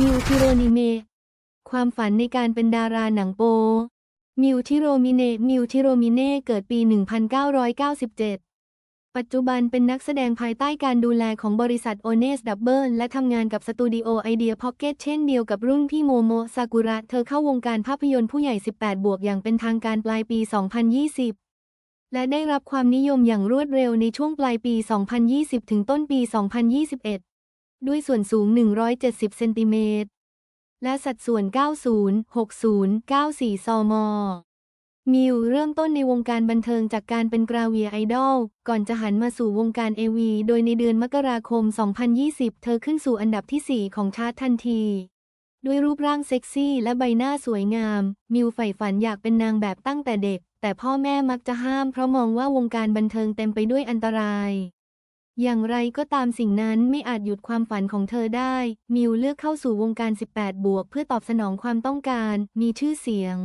มิวทิโรนิเมะความฝันในการเป็นดาราหนังโป มิวทิโรมิเนะมิวทิโรมิเน่เกิดปี 1997 ปัจจุบันเป็นนักแสดงภายใต้การดูแลของบริษัทโอเนสดับเบิลและทำงานกับสตูดิโอไอเดียพ็อกเก็ตเช่นเดียวกับรุ่นพี่โมโมซากุระ เธอเข้าวงการภาพยนตร์ผู้ใหญ่ 18 บวกอย่างเป็นทางการปลายปี 2020และได้รับความนิยมอย่างรวดเร็วในช่วงปลายปี 2020 ถึงต้นปี 2021 ด้วยส่วนสูง 170 เซนติเมตร และสัดส่วน 90 60 94 ซม มิวเริ่มต้นในวงการบันเทิงจากการเป็นกราเวียไอดอล ก่อนจะหันมาสู่วงการเอวี โดยในเดือนมกราคม 2020 เธอขึ้นสู่อันดับที่ 4 ของชาร์ตทันที ด้วยรูปร่างเซ็กซี่และใบหน้าสวยงาม มิวใฝ่ฝันอยากเป็นนางแบบตั้งแต่เด็ก แต่พ่อแม่มักจะห้ามเพราะมองว่าวงการบันเทิงเต็มไปด้วยอันตราย อย่างไรก็ตามสิ่งนั้นไม่อาจหยุดความฝันของเธอได้ มิวเลือกเข้าสู่วงการ 18 บวก เพื่อตอบสนองความต้องการ มีชื่อเสียง